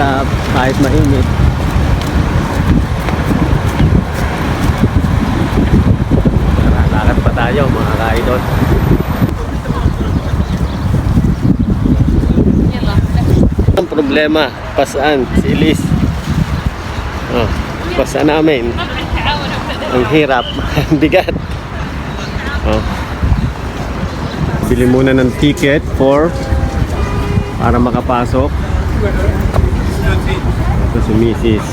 pupunta kahit mainit. Tara, lakad pa tayo mga ka-idol. Ang problema, pasaan, si Liz. Oh, pasaan namin. Ang hirap, ang bigat. Oh. Bili muna ng ticket for para makapasok. Si Mrs.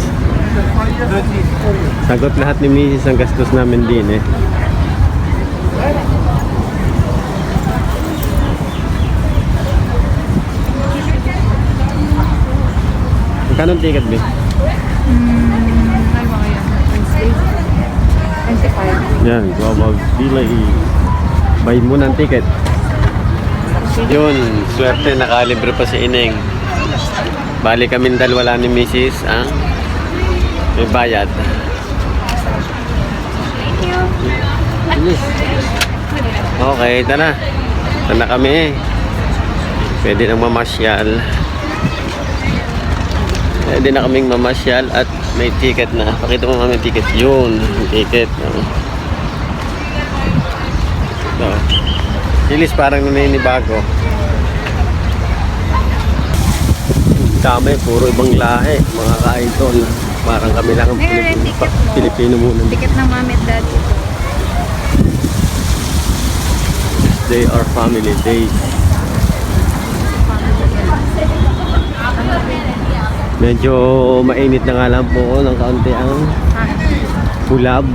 Sagot lahat ni Mrs. ang gastos namin din eh. Magkano ang ticket, Bi? Yan, global delay. Buy mo ng ticket. Yun, swerte nakalibre pa si Ineng. Bali kami dalawa lang ni Mrs. ang may bayad. Okay, tara. Tara kami. Pwede nang mamasyal. Pwede na kaming mamasyal at may ticket na. Pakita mo nga may ticket. Yun, ticket. Oh. Ito. Silis parang naninibago. Dami, puro ibang lahi. Mga ka-idol. Parang kami lang ang Meron yung Pilipino, ticket mo. Pilipino muna. Ticket ng mami at daddy ko. They are family days. Medyo mainit na nga lang po ng kaunti ang hulab.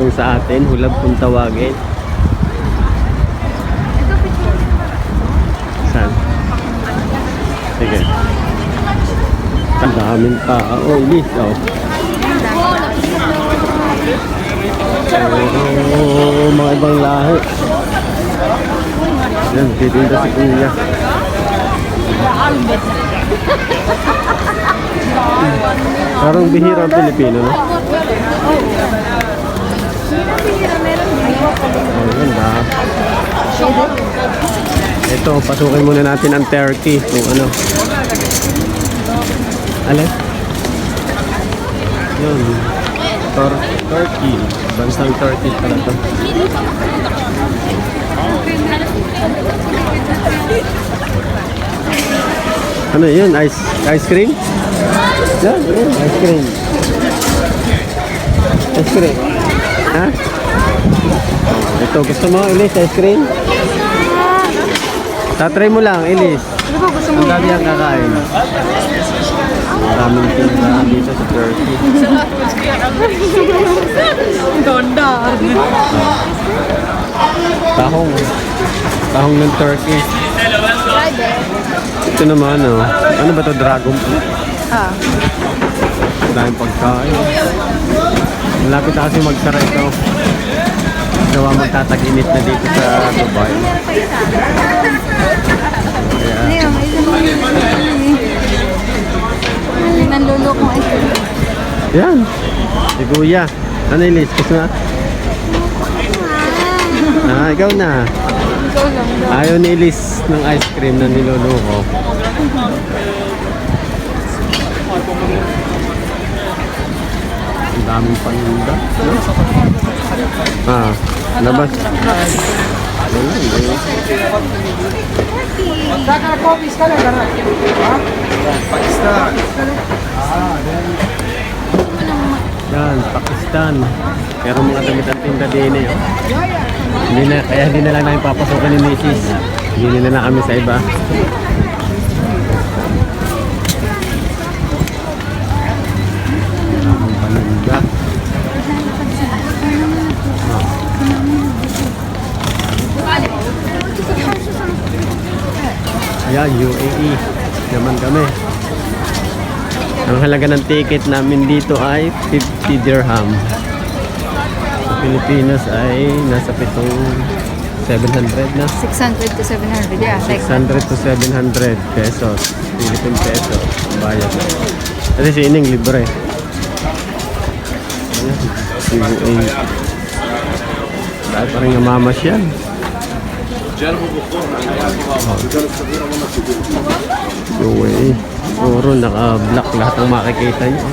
Kung sa atin, hulab kung tawagin. Ito picture. Saan? Sige. Ang daming tao. Oh, Liz, oh. Oh, mga ibang lahi. Yan, titinda si Kuya. Parang bihira ang Pilipino, no? Oh, ganda. Ito, pasukin muna natin ang turkey. Kung ano. Alin? Yun. Tor turkey. Bansang turkey pala to. Ano yun? Ice, ice cream? Yan, yan, ice cream. Ice cream. Ha? Ito, gusto mo, Elise, ice cream? Tatry mo lang, Elise. Ano ba gusto mo? Ang dami ang kakain. Maraming tindahan dito sa Turkey. Ganda. Tahong. Tahong ng Turkey. Ito naman, oh. Ano ba to Dragon fruit? Ah. Daming pagkain. Malapit na kasi magsara ito. Gawa magtatag-init na dito sa Dubai. Kaya, Ano yun? Yung nanlulo kong ice cream. Yan. Si Kuya. Ano yung list? Gusto na? Ah, ikaw na. Lang. Ayaw ni Elise ng ice cream na niluluko. Ang daming paninda. No? Ah, labas. Wala, hindi. Yan, Pakistan. Pero mga damit ang tinda din eh. oh. Hindi na, kaya hindi na lang namin papasukan ni Mrs. Hindi na lang kami sa iba. Ayan, UAE. Naman kami. Halaga ng ticket namin dito ay 50 dirham. Sa Pilipinas ay nasa pitong 700 na. 600 to 700. Yeah, like 600 to 700 pesos. Philippine peso. Bayad. Kasi si Ining libre. Ayan. UAE. Tayo pa rin namamasyal. Puro naka-block lahat ng makikita nyo.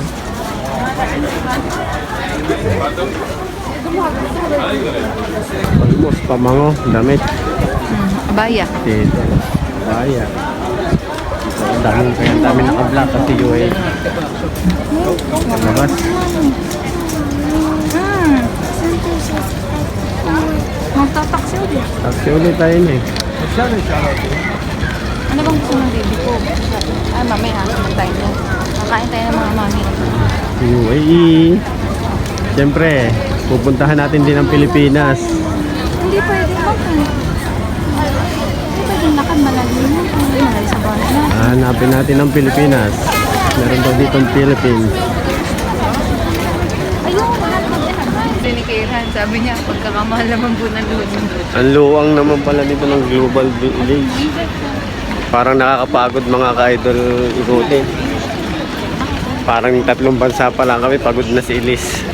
Almost pamango, damit. Abaya. Dito. Baya. Ang dami, kaya ang dami naka-block kasi UA. Labas. Hmm. Magtataksi ulit. Taxi ulit tayo na eh. Ano bang gusto ng baby ko? Ay, mamaya. Sabag tayo na. Kakain tayo ng mga mami. UAE. Siyempre, pupuntahan natin din ang Pilipinas. Hindi pwede ba? Hindi pwede lakad malalim. Hindi malalim sa bahay na. Hanapin natin ang Pilipinas. Meron daw dito ang Philippines. Ayun, wala ni Kairan, sabi niya, pagkakamahal naman po ng luto. Ang luwang naman pala nito ng Global Village. Parang nakakapagod mga ka-idol ikutin. Parang tatlong bansa pa lang kami, pagod na si Elise.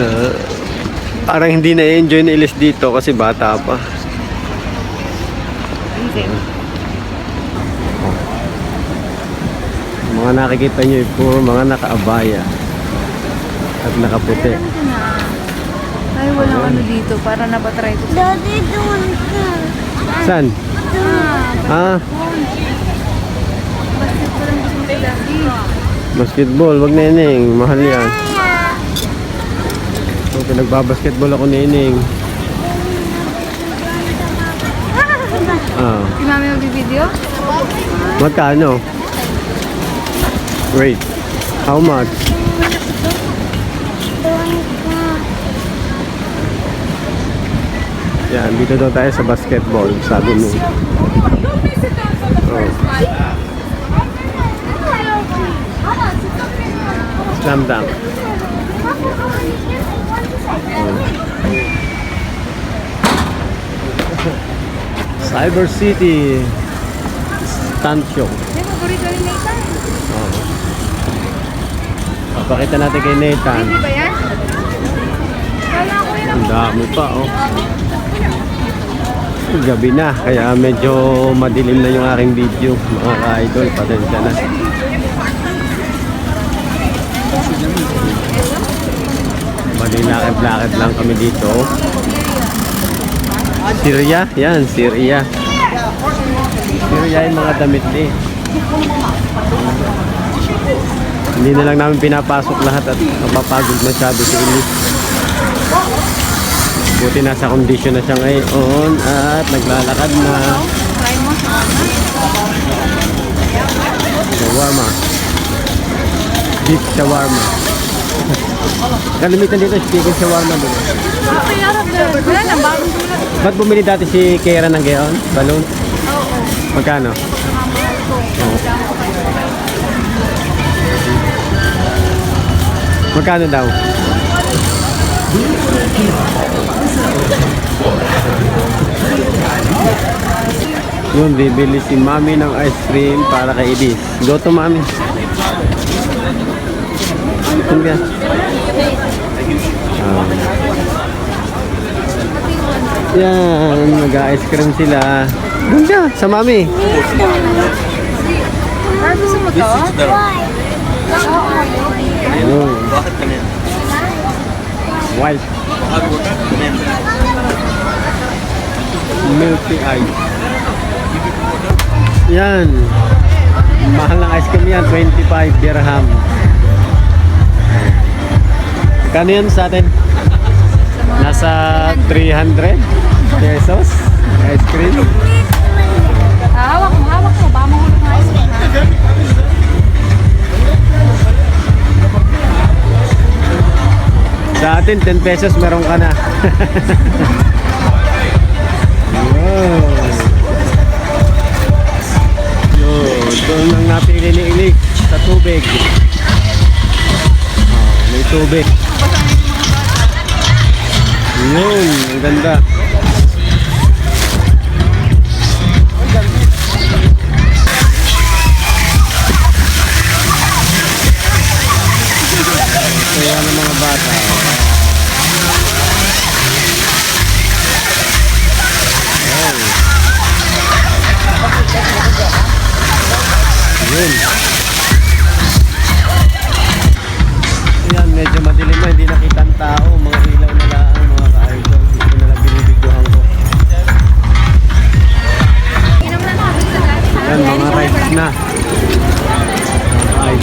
Uh, parang hindi na-enjoy ni Elise dito kasi bata pa. Mga nakikita nyo, puro mga nakaabaya at nakaputi. Ay, walang ano dito. Para napatry ko. Daddy, doon ka. Saan? Ah, Ah, bakit ko lang gusto nila? basketball. Wag neneng. Mahal yan. So, pinagbabasketball ako neneng. Ah, Si mami mag-video? magkano? Wait. How much? Doon ka. Yan, dito daw tayo sa basketball, sabi mo. Oh. Slam dunk. Cyber City Nathan. Oh. Papakita natin kay Nathan. Ang dami pa, oh. Gabi na, kaya medyo madilim na yung aking video. Mga ka-idol, pasensya na. Malinakit-lakit lang kami dito. Syria? Yan, Syria. Syria yung mga damit eh. Hindi na lang namin pinapasok lahat at mapapagod masyado si Elise. Buti nasa kondisyon na siya ngayon at naglalakad na. Shawarma. Beef shawarma. Kalimitan dito, chicken shawarma tulad. Ba't bumili dati si Kera ng gayon? Balloon? Oo. Magkano? Oo. Magkano daw? Yun, bibili si Mami ng ice cream para kay Edith. Go to Mami. Ito ba? Ah. Yan, mag-ice cream sila. Doon ka, sa Mami. Ay, gusto mo to? Ayun. White. Milky ice. Yan. Mahal ng ice cream yan, 25 dirham. Kano yan sa atin? Nasa 300 pesos ice cream. Ah, hawak mo, hawak mo. Baka mahulog ng ice cream? Sa atin, 10 pesos meron ka na. wow. Doon lang napili ni Ilik sa tubig. Oh, may tubig. Yun, ang ganda. Kaya ng mga bata.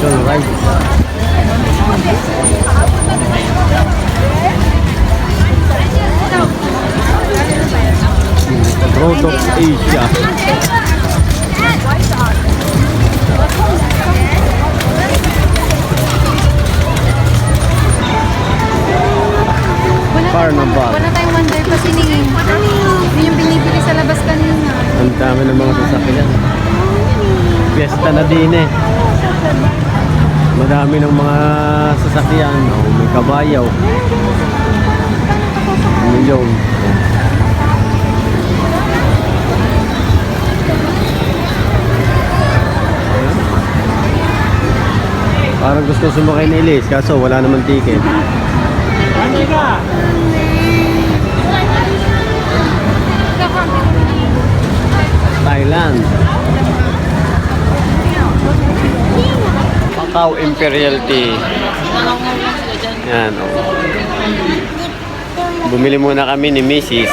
Idol rides. Road of Asia. Wala Carnival. tayong- Wala tayong wonder pa siningin. Yun yung binibili sa labas kanina. Ang dami ng mga sasakyan. Fiesta na din eh. Madami ng mga sasakyan. Oh, may kabayaw. Milyon. Parang gusto sumakay ni Elise, kaso wala naman ticket. Thailand. Macau Imperial Tea. Yan, oh. Bumili muna kami ni Mrs.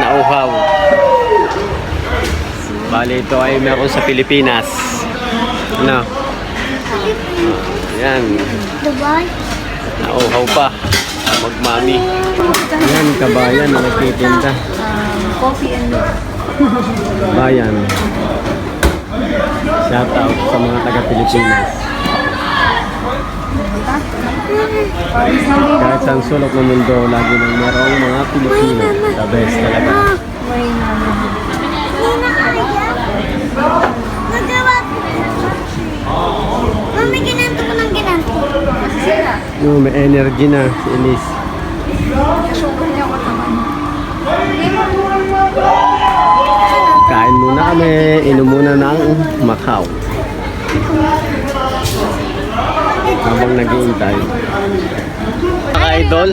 na uhaw. Bali, ito ay meron sa Pilipinas. Ano? Yan, Dubai. nauhaw pa. Magmami. Yan, kabayan na nagtitinda. Coffee and. Bayan. Shout out sa mga taga-Pilipinas. Kahit sa sulok ng mundo, lagi nang merong mga Pilipino. The best talaga. Mami, ginanto ko ng ginanto. No, may energy na si Elise. Kain muna kami, inom muna ng Macau. Habang nag-iintay. Mga idol,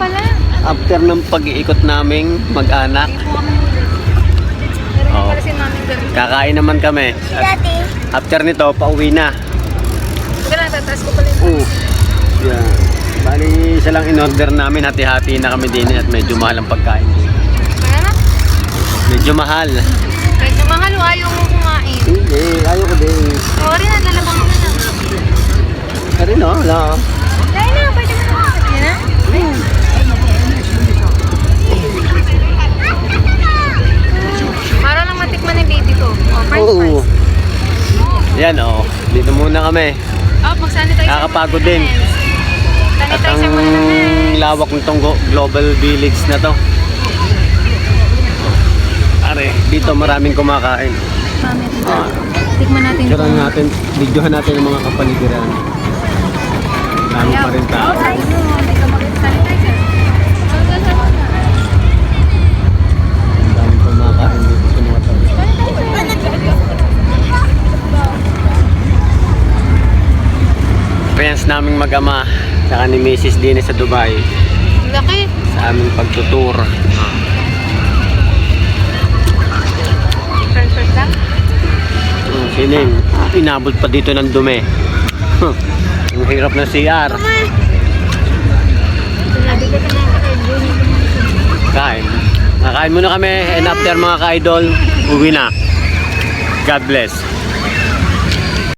after ng pag-iikot naming mag-anak, ganun. kakain naman kami. At after nito, pauwi na. Tataas ko pala yung. Yeah. Bali, isa lang in-order namin, hati-hati na kami din at medyo mahal ang pagkain. Medyo mahal. Medyo mahal o ayaw mo kumain. Hindi, ayaw ko din. Sorry na, lalabang mo na lang. Pero no, wala. Dahil na, pwede mo na. Yan na? Para lang matikman ni baby ko. Oh, french Oo. fries. Yan oh, dito muna kami. Oh, mag-sanitize. Nakakapagod din. At ang Sanitize muna ng hands. lawak nitong go- global village na to. Are, dito maraming kumakain. Mami, Tikman natin Tira natin, videohan natin yung mga kapaligiran. Dami pa rin tao. Sanitizer. Dami kumakain dito sa mga tao. Friends naming mag-ama, saka ni Mrs. Dine sa Dubai, Laki. sa aming pagtutour. French fries lang. Hmm, sining, inabot pa dito ng dumi. Huh, Ang hirap ng CR. Kain. Nakain muna kami and after mga ka-idol, uwi na. God bless.